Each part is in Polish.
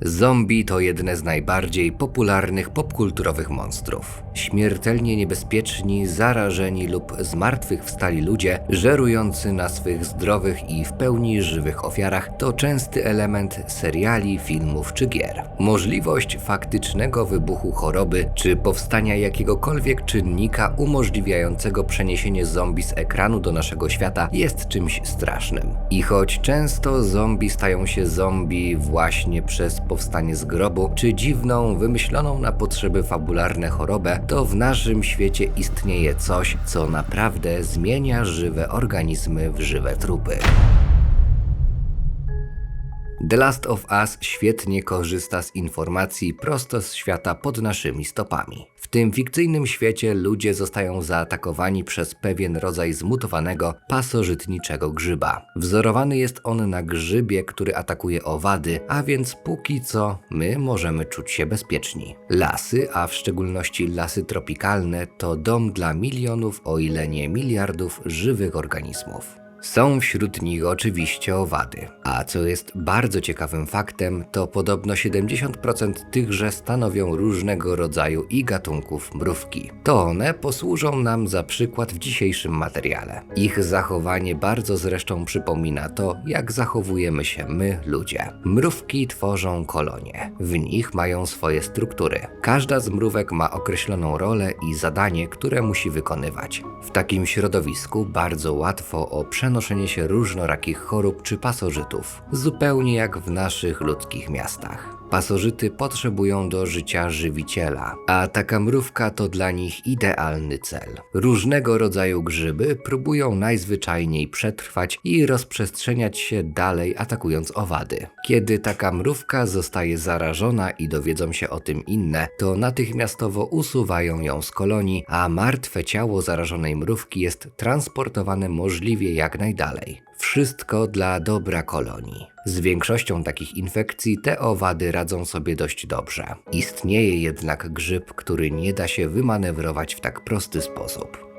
Zombie to jedne z najbardziej popularnych popkulturowych monstrów. Śmiertelnie niebezpieczni, zarażeni lub zmartwychwstali ludzie, żerujący na swych zdrowych i w pełni żywych ofiarach, to częsty element seriali, filmów czy gier. Możliwość faktycznego wybuchu choroby czy powstania jakiegokolwiek czynnika umożliwiającego przeniesienie zombie z ekranu do naszego świata jest czymś strasznym. I choć często zombie stają się zombie właśnie przez powstanie z grobu, czy dziwną, wymyśloną na potrzeby fabularne chorobę, to w naszym świecie istnieje coś, co naprawdę zmienia żywe organizmy w żywe trupy. The Last of Us świetnie korzysta z informacji prosto z świata pod naszymi stopami. Tym fikcyjnym świecie ludzie zostają zaatakowani przez pewien rodzaj zmutowanego, pasożytniczego grzyba. Wzorowany jest on na grzybie, który atakuje owady, a więc póki co my możemy czuć się bezpieczni. Lasy, a w szczególności lasy tropikalne, to dom dla milionów, o ile nie miliardów żywych organizmów. Są wśród nich oczywiście owady. A co jest bardzo ciekawym faktem, to podobno 70% tychże stanowią różnego rodzaju i gatunków mrówki. To one posłużą nam za przykład w dzisiejszym materiale. Ich zachowanie bardzo zresztą przypomina to, jak zachowujemy się my, ludzie. Mrówki tworzą kolonie. W nich mają swoje struktury. Każda z mrówek ma określoną rolę i zadanie, które musi wykonywać. W takim środowisku bardzo łatwo o przenoszenie się różnorakich chorób czy pasożytów, zupełnie jak w naszych ludzkich miastach. Pasożyty potrzebują do życia żywiciela, a taka mrówka to dla nich idealny cel. Różnego rodzaju grzyby próbują najzwyczajniej przetrwać i rozprzestrzeniać się dalej, atakując owady. Kiedy taka mrówka zostaje zarażona i dowiedzą się o tym inne, to natychmiastowo usuwają ją z kolonii, a martwe ciało zarażonej mrówki jest transportowane możliwie jak najdalej. Wszystko dla dobra kolonii. Z większością takich infekcji te owady radzą sobie dość dobrze. Istnieje jednak grzyb, który nie da się wymanewrować w tak prosty sposób.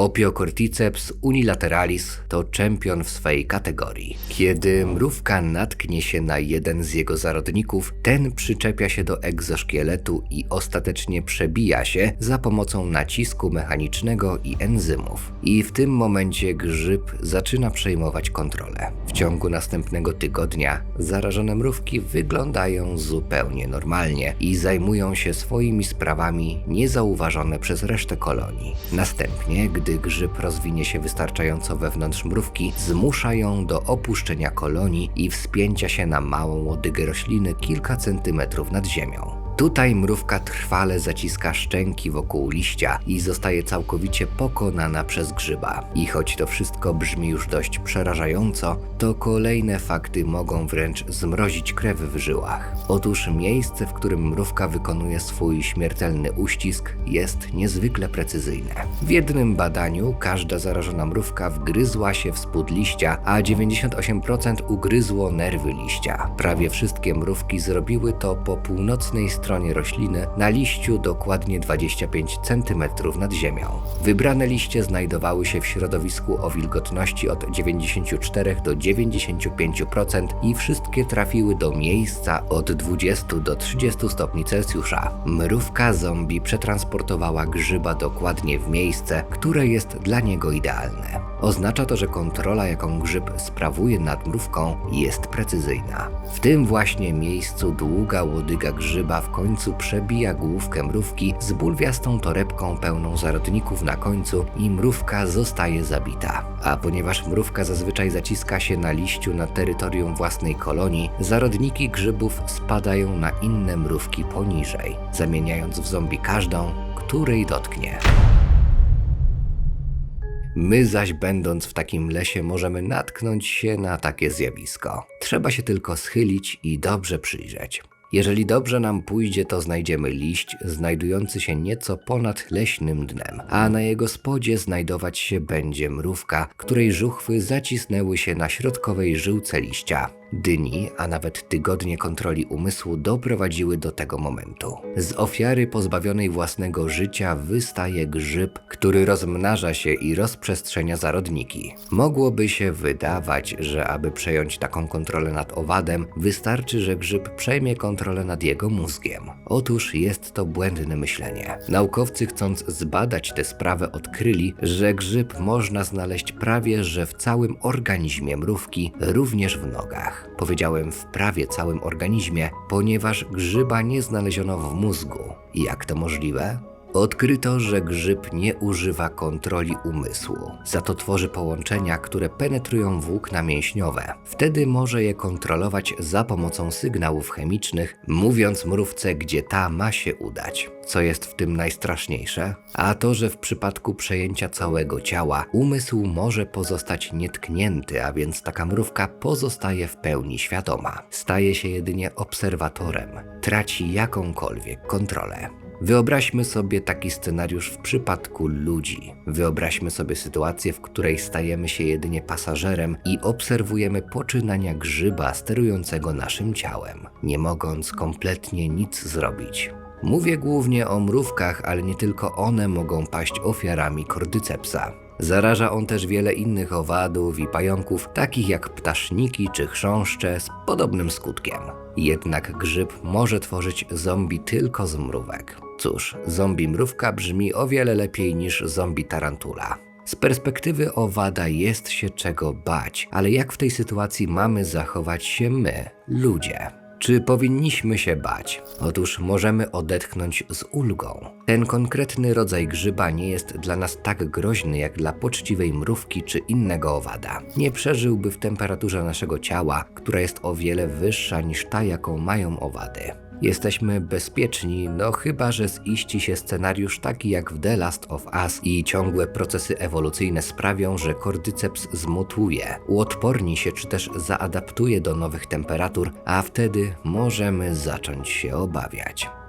Opiocorticeps unilateralis to czempion w swojej kategorii. Kiedy mrówka natknie się na jeden z jego zarodników, ten przyczepia się do egzoszkieletu i ostatecznie przebija się za pomocą nacisku mechanicznego i enzymów. I w tym momencie grzyb zaczyna przejmować kontrolę. W ciągu następnego tygodnia zarażone mrówki wyglądają zupełnie normalnie i zajmują się swoimi sprawami niezauważone przez resztę kolonii. Następnie, gdy grzyb rozwinie się wystarczająco wewnątrz mrówki, zmusza ją do opuszczenia kolonii i wspięcia się na małą łodygę rośliny kilka centymetrów nad ziemią. Tutaj mrówka trwale zaciska szczęki wokół liścia i zostaje całkowicie pokonana przez grzyba. I choć to wszystko brzmi już dość przerażająco, to kolejne fakty mogą wręcz zmrozić krew w żyłach. Otóż miejsce, w którym mrówka wykonuje swój śmiertelny uścisk, jest niezwykle precyzyjne. W jednym badaniu każda zarażona mrówka wgryzła się w spód liścia, a 98% ugryzło nerwy liścia. Prawie wszystkie mrówki zrobiły to po północnej stronie rośliny na liściu dokładnie 25 cm nad ziemią. Wybrane liście znajdowały się w środowisku o wilgotności od 94 do 95% i wszystkie trafiły do miejsca od 20 do 30 stopni Celsjusza. Mrówka zombie przetransportowała grzyba dokładnie w miejsce, które jest dla niego idealne. Oznacza to, że kontrola, jaką grzyb sprawuje nad mrówką, jest precyzyjna. W tym właśnie miejscu długa łodyga grzyba w końcu przebija główkę mrówki z bulwiastą torebką pełną zarodników na końcu i mrówka zostaje zabita. A ponieważ mrówka zazwyczaj zaciska się na liściu na terytorium własnej kolonii, zarodniki grzybów spadają na inne mrówki poniżej, zamieniając w zombie każdą, której dotknie. My zaś będąc w takim lesie możemy natknąć się na takie zjawisko. Trzeba się tylko schylić i dobrze przyjrzeć. Jeżeli dobrze nam pójdzie, to znajdziemy liść znajdujący się nieco ponad leśnym dnem, a na jego spodzie znajdować się będzie mrówka, której żuchwy zacisnęły się na środkowej żyłce liścia. Dni, a nawet tygodnie kontroli umysłu doprowadziły do tego momentu. Z ofiary pozbawionej własnego życia wystaje grzyb, który rozmnaża się i rozprzestrzenia zarodniki. Mogłoby się wydawać, że aby przejąć taką kontrolę nad owadem, wystarczy, że grzyb przejmie kontrolę nad jego mózgiem. Otóż jest to błędne myślenie. Naukowcy chcąc zbadać tę sprawę odkryli, że grzyb można znaleźć prawie że w całym organizmie mrówki, również w nogach. Powiedziałem w prawie całym organizmie, ponieważ grzyba nie znaleziono w mózgu. Jak to możliwe? Odkryto, że grzyb nie używa kontroli umysłu, za to tworzy połączenia, które penetrują włókna mięśniowe. Wtedy może je kontrolować za pomocą sygnałów chemicznych, mówiąc mrówce, gdzie ta ma się udać. Co jest w tym najstraszniejsze? A to, że w przypadku przejęcia całego ciała umysł może pozostać nietknięty, a więc taka mrówka pozostaje w pełni świadoma. Staje się jedynie obserwatorem, traci jakąkolwiek kontrolę. Wyobraźmy sobie taki scenariusz w przypadku ludzi. Wyobraźmy sobie sytuację, w której stajemy się jedynie pasażerem i obserwujemy poczynania grzyba sterującego naszym ciałem, nie mogąc kompletnie nic zrobić. Mówię głównie o mrówkach, ale nie tylko one mogą paść ofiarami kordycepsa. Zaraża on też wiele innych owadów i pająków, takich jak ptaszniki czy chrząszcze z podobnym skutkiem. Jednak grzyb może tworzyć zombie tylko z mrówek. Cóż, zombie mrówka brzmi o wiele lepiej niż zombie tarantula. Z perspektywy owada jest się czego bać, ale jak w tej sytuacji mamy zachować się my, ludzie? Czy powinniśmy się bać? Otóż możemy odetchnąć z ulgą. Ten konkretny rodzaj grzyba nie jest dla nas tak groźny jak dla poczciwej mrówki czy innego owada. Nie przeżyłby w temperaturze naszego ciała, która jest o wiele wyższa niż ta, jaką mają owady. Jesteśmy bezpieczni, no chyba, że ziści się scenariusz taki jak w The Last of Us i ciągłe procesy ewolucyjne sprawią, że kordyceps zmutuje, uodporni się czy też zaadaptuje do nowych temperatur, a wtedy możemy zacząć się obawiać.